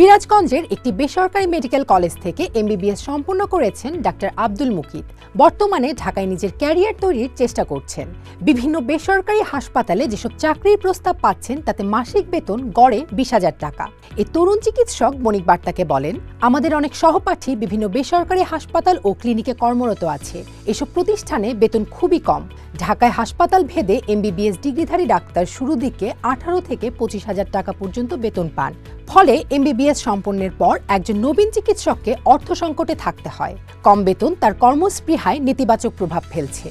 সিরাজগঞ্জের একটি বেসরকারি মেডিকেল কলেজ থেকে এমবিবিএস সম্পন্ন করেছেন ডাক্তার আব্দুল মুকিত। বর্তমানে ঢাকায় নিজের ক্যারিয়ার তৈরির চেষ্টা করছেন। বিভিন্ন বেসরকারি হাসপাতালে যেসব চাকরির প্রস্তাব পাচ্ছেন, তাতে মাসিক বেতন গড়ে বিশ হাজার টাকা। এই তরুণ চিকিৎসক বণিক বার্তাকে বলেন, আমাদের অনেক সহপাঠী বিভিন্ন বেসরকারি হাসপাতাল ও ক্লিনিকে কর্মরত আছে। এসব প্রতিষ্ঠানে বেতন খুবই কম। ঢাকায় হাসপাতাল ভেদে এমবিবিএস ডিগ্রিধারী ডাক্তার শুরু দিকে আঠারো থেকে পঁচিশ হাজার টাকা পর্যন্ত বেতন পান। ফলে এমবিবিএস সম্পন্নের পর একজন নবীন চিকিৎসককে অর্থ সংকটে থাকতে হয়। কম বেতন, তার কর্মস্পৃহায় নেতিবাচক প্রভাব ফেলছে।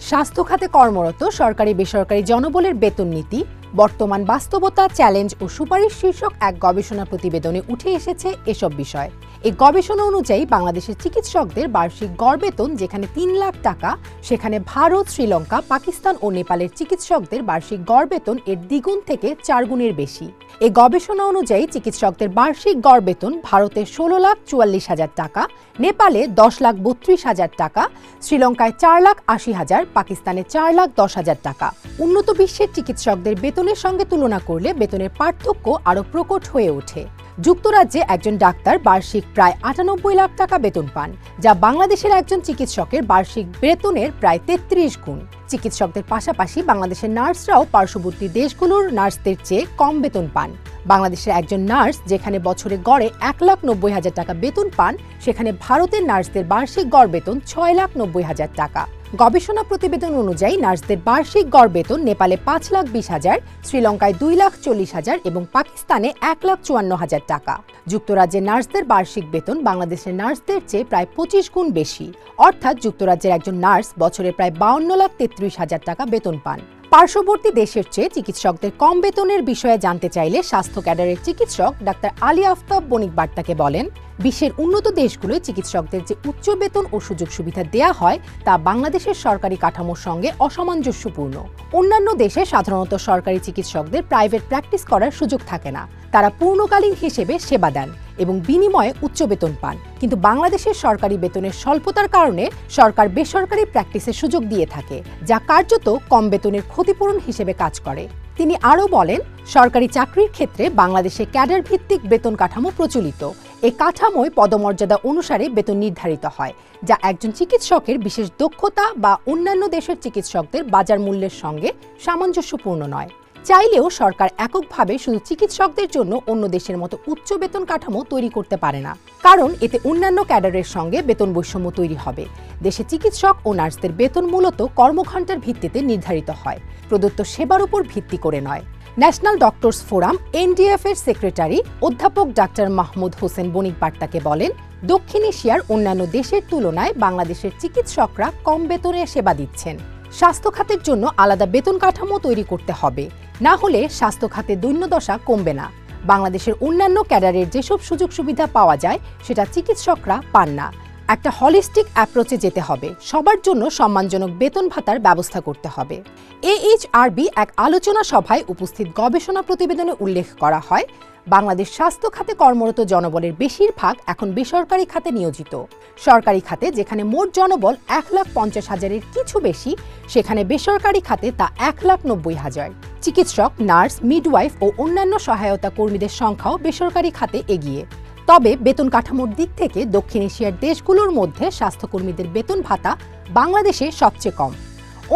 স্বাস্থ্য খাতে কর্মরত সরকারি বেসরকারি জনবলের বেতন নীতি, বর্তমান বাস্তবতা চ্যালেঞ্জ ও সুপারিশ শীর্ষক এক গবেষণা প্রতিবেদনে উঠে এসেছে এসব বিষয়। এই গবেষণা অনুযায়ী বাংলাদেশের চিকিৎসকদের বার্ষিক গড় বেতন যেখানে তিন লাখ টাকা, সেখানে ভারত, শ্রীলঙ্কা, পাকিস্তান ও নেপালের চিকিৎসকদের বার্ষিক গড় বেতন এর দ্বিগুণ থেকে চার গুণের বেশি। এই গবেষণা অনুযায়ী চিকিৎসকদের বার্ষিক গড় বেতন ভারতে ষোলো লাখ চুয়াল্লিশ হাজার টাকা, নেপালে দশ লাখ বত্রিশ হাজার টাকা, শ্রীলঙ্কায় চার লাখ আশি হাজার, পাকিস্তানে চার লাখ দশ হাজার টাকা। উন্নত বিশ্বের চিকিৎসকদের বেতনের সঙ্গে তুলনা করলে বেতনের পার্থক্য আরও প্রকট হয়ে ওঠে। যুক্তরাজ্যে একজন ডাক্তার বার্ষিক প্রায় আটানব্বই লাখ টাকা বেতন পান, যা বাংলাদেশের একজন চিকিৎসকের বার্ষিক বেতনের প্রায় তেত্রিশ গুণ। চিকিৎসকদের পাশাপাশি বাংলাদেশের নার্সরাও পার্শ্ববর্তী দেশগুলোর নার্সদের চেয়ে কম বেতন পান। বাংলাদেশের একজন নার্স যেখানে বছরে গড়ে এক লাখ নব্বই হাজার টাকা বেতন পান, সেখানে ভারতের নার্সদের বার্ষিক গড় বেতন ছয় লাখ নব্বই হাজার টাকা। গবেষণা প্রতিবেদন অনুযায়ী নার্সদের বার্ষিক গড় বেতন নেপালে পাঁচ লাখ বিশ হাজার, শ্রীলঙ্কায় দুই লাখ চল্লিশ হাজার এবং পাকিস্তানে এক লাখ চুয়ান্ন হাজার টাকা। যুক্তরাজ্যে নার্সদের বার্ষিক বেতন বাংলাদেশের নার্সদের চেয়ে প্রায় পঁচিশ গুণ বেশি। অর্থাৎ যুক্তরাজ্যের একজন নার্স বছরে প্রায় বাউন্ন লাখ তেত্রিশ হাজার টাকা বেতন পান। পার্শ্ববর্তী দেশের চেয়ে চিকিৎসকদের কম বেতনের বিষয়ে জানতে চাইলে স্বাস্থ্য ক্যাডারের চিকিৎসক ডাক্তার আলী আফতাব বণিক বার্তাকে বলেন, বিশ্বের উন্নত দেশগুলোয় চিকিৎসকদের যে উচ্চ বেতন ও সুযোগ সুবিধা দেয়া হয় তা বাংলাদেশের সরকারি কাঠামোর সঙ্গে অসামঞ্জস্যপূর্ণ। অন্যান্য দেশে সাধারণত সরকারি চিকিৎসকদের প্রাইভেট প্র্যাকটিস করার সুযোগ থাকে না। তারা পূর্ণকালীন হিসেবে সেবা দেন। এবং বিনিময়ে উচ্চ বেতন পান। কিন্তু বাংলাদেশের সরকারি বেতনের স্বল্পতার কারণে সরকার বেসরকারি প্র্যাকটিসের সুযোগ দিয়ে থাকে, যা কার্যত কম বেতনের ক্ষতিপূরণ হিসেবে কাজ করে। তিনি আরও বলেন, সরকারি চাকরির ক্ষেত্রে বাংলাদেশে ক্যাডার ভিত্তিক বেতন কাঠামো প্রচলিত। এই কাঠামোয় পদমর্যাদা অনুসারে বেতন নির্ধারিত হয়, যা একজন চিকিৎসকের বিশেষ দক্ষতা বা অন্যান্য দেশের চিকিৎসকদের বাজার মূল্যের সঙ্গে সামঞ্জস্যপূর্ণ নয়। চাইলেও সরকার এককভাবে শুধু চিকিৎসকদের জন্য অন্য দেশের মতো উচ্চ বেতন কাঠামো তৈরি করতে পারে না। কারণ এতে অন্যান্য ক্যাডারের সঙ্গে বেতন বৈষম্য তৈরি হবে। দেশে চিকিৎসক ও নার্সদের বেতন মূলত কর্মঘণ্টার ভিত্তিতে নির্ধারিত হয়। প্রদত্ত সেবার উপর ভিত্তি করে নয়। ন্যাশনাল ডক্টরস ফোরাম এনডিএফ এর সেক্রেটারি অধ্যাপক ডাক্তার মাহমুদ হোসেন বণিক বার্তাকে বলেন, দক্ষিণ এশিয়ার অন্যান্য দেশের তুলনায় বাংলাদেশের চিকিৎসকরা কম বেতনে সেবা দিচ্ছেন। স্বাস্থ্য খাতের জন্য আলাদা বেতন কাঠামো তৈরি করতে হবে। না হলে স্বাস্থ্য খাতে দৈন্যদশা কমবে না। বাংলাদেশের অন্যান্য ক্যাডারের যেসব সুযোগ সুবিধা পাওয়া যায়, সেটা চিকিৎসকরা পান না। একটা হলিস্টিক অ্যাপ্রোচে যেতে হবে। সবার জন্য সম্মানজনক বেতন ভাতার ব্যবস্থা করতে হবে। এইচ এএইচআরবি এক আলোচনা সভায় উপস্থিত গবেষণা প্রতিবেদনে উল্লেখ করা হয় বাংলাদেশ স্বাস্থ্য খাতে কর্মরত জনবলের বেশিরভাগ এখন বেসরকারি খাতে নিয়োজিত। সরকারি খাতে যেখানে মোট জনবল এক লাখ পঞ্চাশ হাজারের কিছু বেশি, সেখানে বেসরকারি খাতে তা এক লাখ নব্বই হাজার। চিকিৎসক, নার্স, মিডওয়াইফ ও অন্যান্য সহায়তা কর্মীদের সংখ্যাও বেসরকারি খাতে এগিয়ে। তবে বেতন কাঠামোর দিক থেকে দক্ষিণ এশিয়ার দেশগুলোর মধ্যে স্বাস্থ্যকর্মীদের বেতন ভাতা বাংলাদেশে সবচেয়ে কম।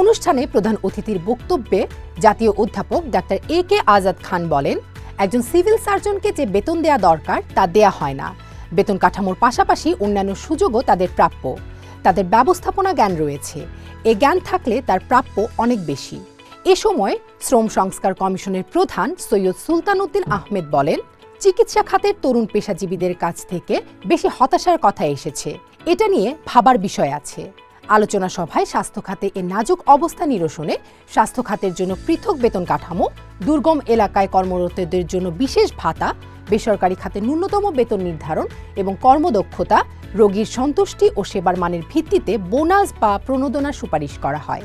অনুষ্ঠানে প্রধান অতিথির বক্তব্যে জাতীয় অধ্যাপক ডাক্তার এ কে আজাদ খান বলেন একজন সিভিল সার্জনকে যে বেতন দেয়া দরকার, তা দেয়া হয় না। বেতন কাঠামোর পাশাপাশি অন্যান্য সুযোগও তাদের প্রাপ্য। তাদের ব্যবস্থাপনা জ্ঞান রয়েছে। এ জ্ঞান থাকলে তার প্রাপ্য অনেক বেশি। এ সময় শ্রম সংস্কার কমিশনের প্রধান সৈয়দ সুলতান উদ্দিন আহমেদ বলেন, চিকিৎসা খাতের তরুণ পেশাজীবীদের কাছ থেকে বেশি হতাশার কথা এসেছে। এটা নিয়ে ভাবার বিষয় আছে। আলোচনা সভায় স্বাস্থ্য খাতে এ নাজুক অবস্থা নিরসনে, স্বাস্থ্য খাতের জন্য পৃথক বেতন কাঠামো, দুর্গম এলাকায় কর্মরতদের জন্য বিশেষ ভাতা, বেসরকারি খাতে ন্যূনতম বেতন নির্ধারণ এবং কর্মদক্ষতা, রোগীর সন্তুষ্টি ও সেবার মানের ভিত্তিতে বোনাস বা প্রণোদনার সুপারিশ করা হয়।